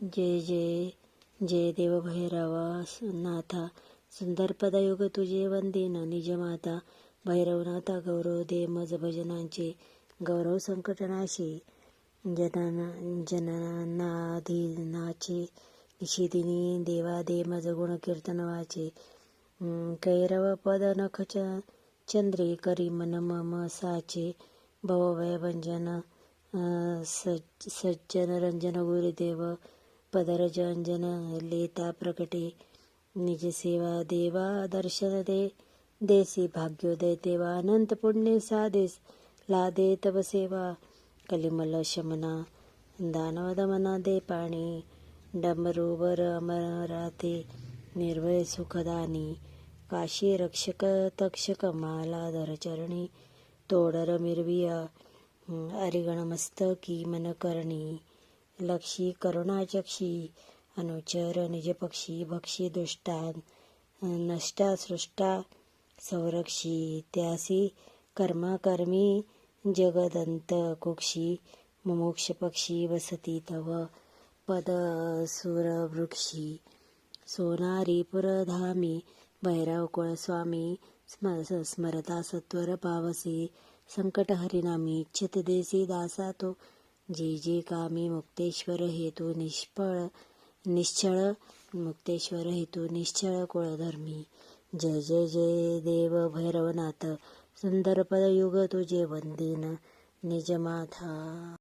जय जय जय देव भैरवा नाथा सुंदर पदयुग तुझे वंदिन निजमाता भैरवनाथा गौरव दे मज भजनांचे गौरव संकटनाशी जनना जननाधीनाचे निशिदिनी देवा दे मज गुण कीर्तन वाचे कैरव पद नख च- चंद्रे करी मन मम साचे भवभय भंजन सज्जन रंजन गुरुदेव पदरज लेता प्रकटे। निज सेवा देवा दर्शन दे। देसी भाग्योदय देवा अनंत पुण्य साधेस। लादे तव सेवा। कलिमल शमना दानव दमना दे पाणी। डमरूवर अमराते निर्भय सुखदानी। काशी रक्षक तक्षक मालाधर चरणी। तोडर मिरविया अरिगण मस्तकी मन करणी। लक्षी करुणाचक्षी अनुचर निजपक्षी भक्षी दुष्टान नष्टा सृष्टा संरक्षी त्यासी कर्माकर्मी जगदंत कुक्षी मुमुक्ष पक्षी वसती तव पद सुरवृक्षी सोनारी पुरधामी भैरव कुळस्वामी स्म स्मरता सत्वर पावसे संकट हरिनामी इच्छित देसी दासा तो जे जे कामी मुक्तेश्वर हेतू निष्फळ निश्चळ मुक्तेश्वर हेतू निश्चळ कुळधर्मी. जय जय जय देव भैरवनाथ सुंदर पदयुग तुझे वंदिन निजमाथा.